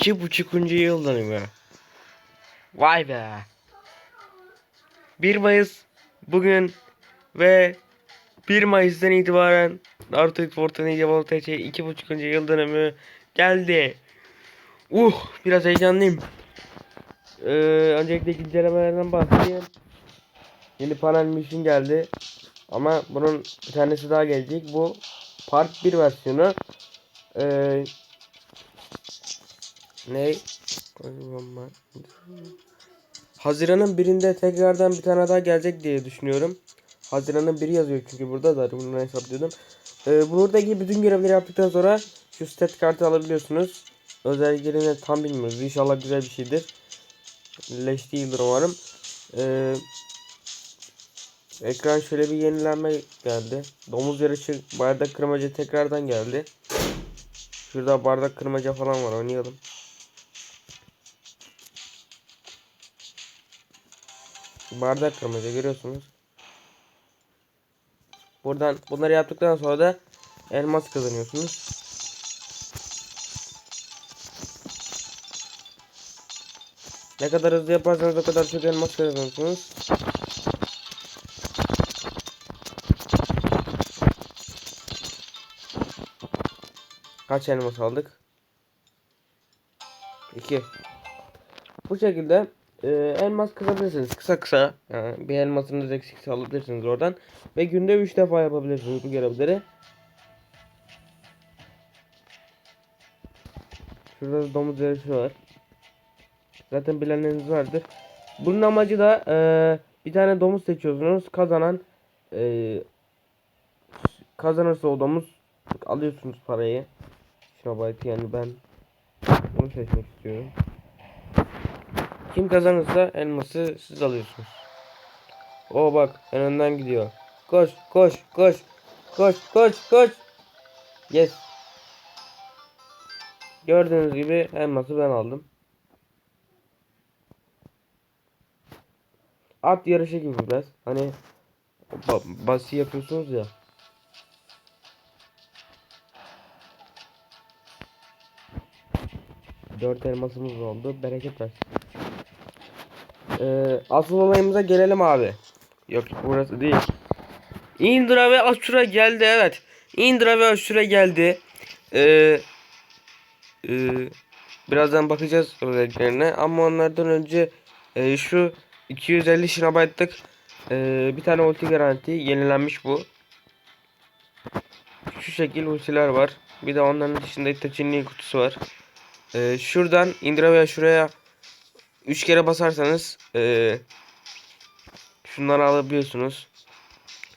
iki buçukuncu yıl dönümü. Vay be. 1 Mayıs bugün ve 1 Mayıs'tan itibaren Naruto Fortnite Evolve TC iki buçukuncu yıl dönümü geldi. Uh biraz heyecanlıyım. Ee, öncelikle incelemelerden bahsedeyim. Yeni panel mission geldi. Ama bunun bir tanesi daha gelecek. Bu Part 1 versiyonu. Ee, ne? Haziran'ın birinde tekrardan bir tane daha gelecek diye düşünüyorum. Haziran'ın biri yazıyor çünkü burada da bunu hesaplıyordum. Ee, buradaki bütün görevleri yaptıktan sonra şu stat kartı alabiliyorsunuz. Özelliklerini tam bilmiyoruz. İnşallah güzel bir şeydir. Leş değildir umarım. Ee, ekran şöyle bir yenilenme geldi. Domuz yarışı bardak kırmaca tekrardan geldi. Şurada bardak kırmaca falan var oynayalım. Bardak kırmaca görüyorsunuz. Buradan bunları yaptıktan sonra da elmas kazanıyorsunuz. Ne kadar hızlı yaparsanız o kadar çok elmas kazanıyorsunuz. Kaç elmas aldık? 2. Bu şekilde e, elmas kazabilirsiniz kısa kısa. Yani bir elmasınız eksikse alabilirsiniz oradan. Ve günde 3 defa yapabilirsiniz bu görevleri. Şurada da domuz yarışı var. Zaten bilenleriniz vardır. Bunun amacı da e, bir tane domuz seçiyorsunuz. Kazanan e, kazanırsa o domuz alıyorsunuz parayı. Şunabayt yani ben bunu seçmek istiyorum. Kim kazanırsa elması siz alıyorsunuz. O bak en önden gidiyor. Koş koş koş. Koş koş koş. Yes. Gördüğünüz gibi elması ben aldım. At yarışı gibi biraz. Hani ba basi yapıyorsunuz ya. Dört elmasımız oldu. Bereket versin. Ee, asıl olayımıza gelelim abi. Yok burası değil. Indra ve Ashura geldi evet. Indra ve Ashura geldi. Ee, e, birazdan bakacağız özelliklerine ama onlardan önce e, şu 250 şinabaytlık e, bir tane ulti garanti yenilenmiş bu. Şu şekil ultiler var. Bir de onların dışında Itachi'nin kutusu var. E, şuradan Indra veya şuraya 3 kere basarsanız e, şunları alabiliyorsunuz.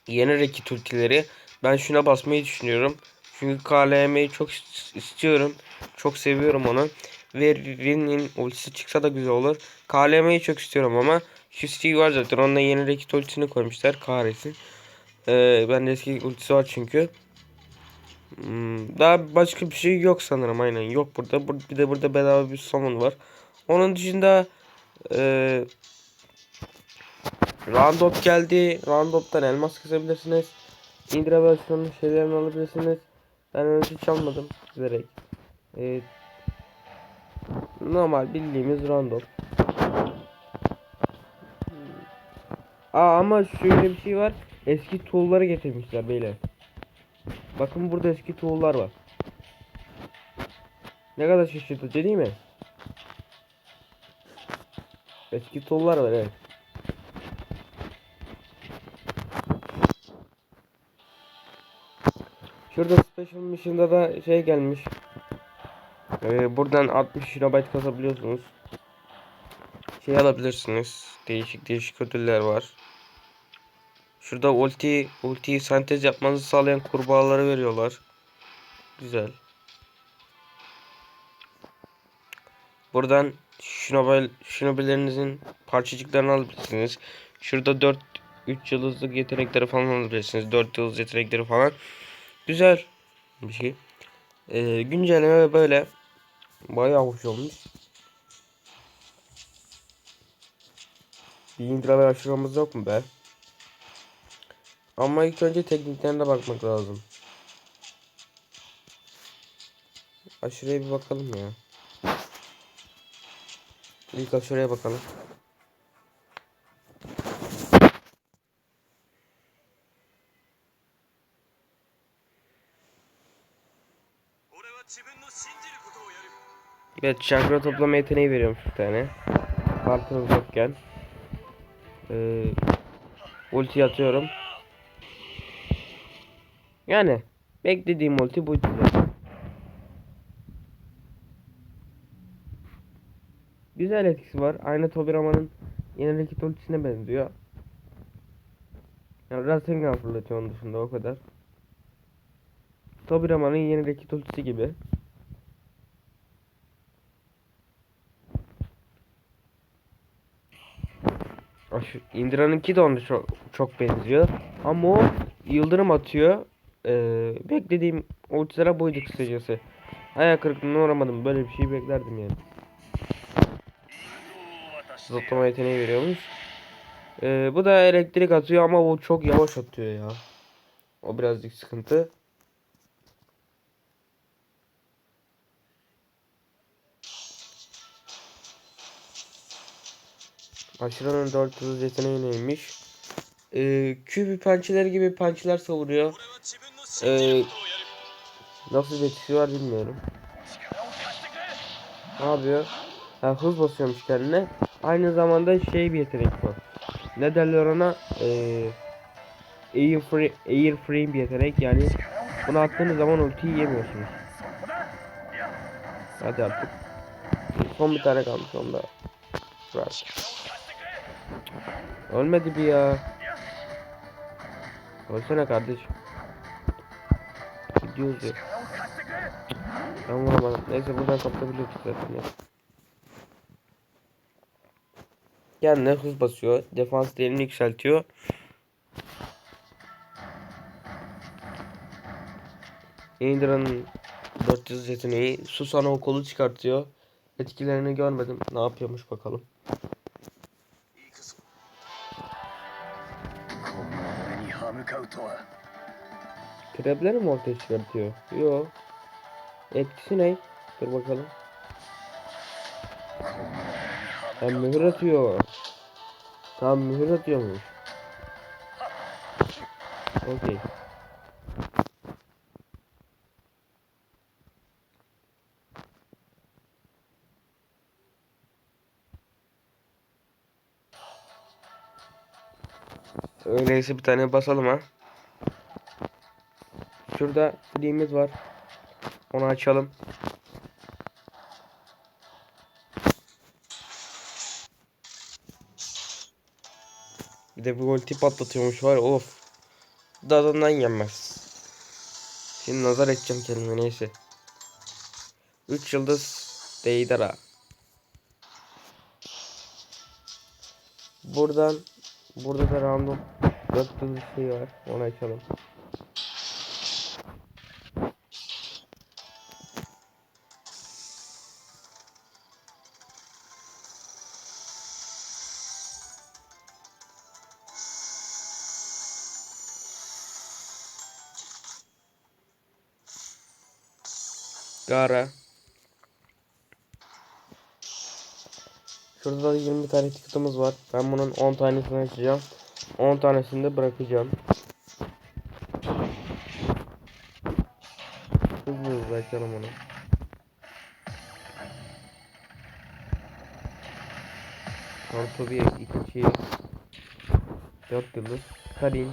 Yeni rekit ultileri. Ben şuna basmayı düşünüyorum. Çünkü KLM'yi çok istiyorum. Çok seviyorum onu. Ve Rin'in ultisi çıksa da güzel olur. KLM'yi çok istiyorum ama şu Steve var zaten. Onunla yeni rekit ultisini koymuşlar. Kahretsin. Ee, ben de eski ultisi var çünkü. Hmm, daha başka bir şey yok sanırım aynen. Yok burada. Bir de burada bedava bir summon var. Onun dışında ee, Roundup geldi. Roundup'tan elmas kazabilirsiniz. Indra versiyonun şeylerini alabilirsiniz. Ben öyle hiç almadım direkt. Ee, normal bildiğimiz Roundup. Aa ama şöyle bir şey var. Eski tool'ları getirmişler beyler. Bakın burada eski tool'lar var. Ne kadar şaşırtıcı değil mi? Eski tool'lar var evet. Şurada Special Mission'da da şey gelmiş. Ee, buradan 60 GB kasabiliyorsunuz. Şey alabilirsiniz. Değişik değişik ödüller var. Şurada ulti, ultiyi sentez yapmanızı sağlayan kurbağaları veriyorlar. Güzel. Buradan şunobil, şunobilerinizin parçacıklarını alabilirsiniz. Şurada 4 3 yıldızlık yetenekleri falan alabilirsiniz. 4 yıldız yetenekleri falan. Güzel bir şey. Ee, güncelleme böyle. Bayağı hoş olmuş. Bir intro ve aşıramız yok mu be? Ama ilk önce tekniklerine bakmak lazım. Aşırıya bir bakalım ya. İlk şuraya bakalım. Evet çakra toplama yeteneği veriyorum bir tane. Kartınız yokken. Ee, ulti atıyorum. Yani beklediğim ulti buydu. Güzel etkisi var. Aynı Tobiraman'ın yeni rakit ultisine benziyor. Yani Rasengan fırlatıyor onun dışında o kadar. Tobiraman'ın yeni rakit ultisi gibi. Indra'nınki de ona çok çok benziyor. Ama o yıldırım atıyor. Ee, beklediğim ultilere buydu kısacası. Ayak kırıklığına uğramadım. Böyle bir şey beklerdim yani. Zıplama yeteneği veriyormuş. Ee, bu da elektrik atıyor ama bu çok yavaş atıyor ya. O birazcık sıkıntı. Aşıranın 400 yeteneği neymiş? Ee, kübü pençeleri gibi pençeler savuruyor. Ee, nasıl bir etkisi var bilmiyorum. Ne yapıyor? Ha, hız basıyormuş kendine. Aynı zamanda şey bir yetenek bu. Ne derler ona? Ee, air, free, frame bir yetenek yani. Bunu attığınız zaman ultiyi yemiyorsunuz. Hadi artık. Son bir tane kalmış onda. Ver. Ölmedi bir ya. Ölsene kardeşim. Gidiyoruz ya. Ben vuramadım. Neyse buradan kapatabiliyorduk zaten ya. Kendine hız basıyor. Defans değerini yükseltiyor. Indra'nın 400 yeteneği Susana o kolu çıkartıyor. Etkilerini görmedim. Ne yapıyormuş bakalım. Krepleri mi ortaya çıkartıyor? Yo. Etkisi ne? Dur bakalım. Ha mühür atıyor. Tam mühür atıyormuş. Okey. Öyleyse bir tane basalım ha. Şurada fleğimiz var. Onu açalım. Bir de bu ulti patlatıyormuş var ya, of. Dadından yenmez. Şimdi nazar edeceğim kendime neyse. 3 yıldız Deidara. Buradan burada da random 4 yıldız şey var. Onu açalım. Gara. Şurada da 20 tane ticket'ımız var. Ben bunun 10 tanesini açacağım. 10 tanesini de bırakacağım. Hızlı hızlı açalım onu. Orta bir, iki, dört yıldız. Karin.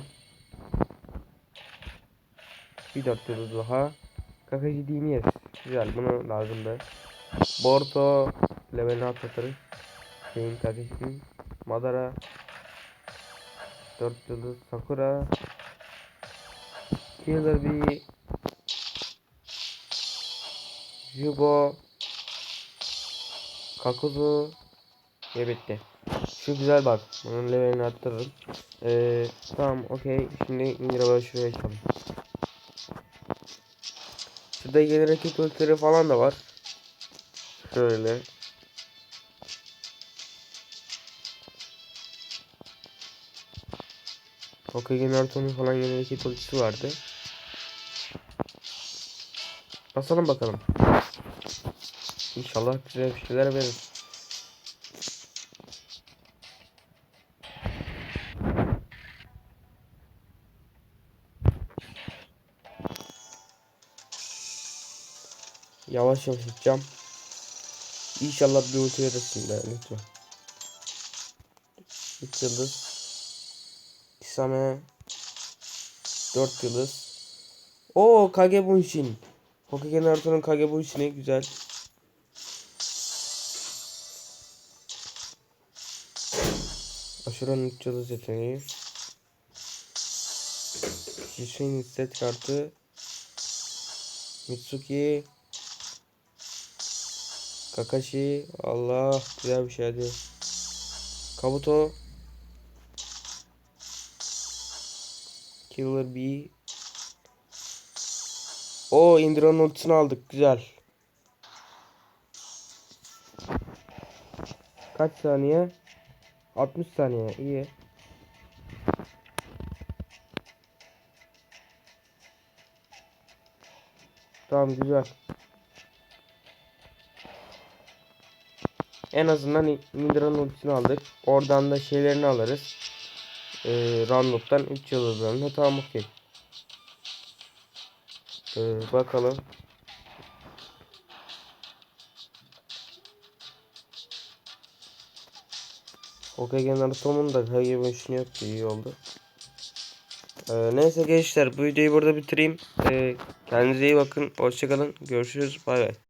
Bir dört yıldız daha. Kakacı Diniz. Güzel bunu lazımdı. Borto levelini atlatırız. Şeyin Kakacı'nın. Madara. 4 yıldız Sakura. Killer Bee. Jugo. Kakuzu. Ve bitti. Şu güzel bak. Bunun levelini arttırırım. Ee, tamam okey. Şimdi böyle şuraya. Şurada yeni rakip ultileri falan da var. Şöyle. Okey Naruto'nun falan yeni rakip ultisi vardı. Basalım bakalım. İnşallah güzel bir şeyler verir. Yavaş yavaş gideceğim. İnşallah bir ulti verirsin de lütfen. 3 yıldız. Kisame 4 yıldız. Oo Kage Bunshin. Hokage Naruto'nun Kage Bunshin'i güzel. Aşuranın 3 yıldız yeteneği. Shishin set kartı. Mitsuki. Kakashi. Allah güzel bir şey hadi. Kabuto. Killer Bee. O Indra'nın ultisini aldık. Güzel. Kaç saniye? 60 saniye. İyi. Tamam güzel. En azından Indra'nın ultisini aldık. Oradan da şeylerini alırız. Ee, Randop'tan 3 yıldızlarını. Tamam okey. Ee, bakalım. Hokage Naruto'nun da Kage Bunshin yok ki iyi oldu. Ee, neyse gençler bu videoyu burada bitireyim. Ee, kendinize iyi bakın. Hoşçakalın. Görüşürüz. Bay bay.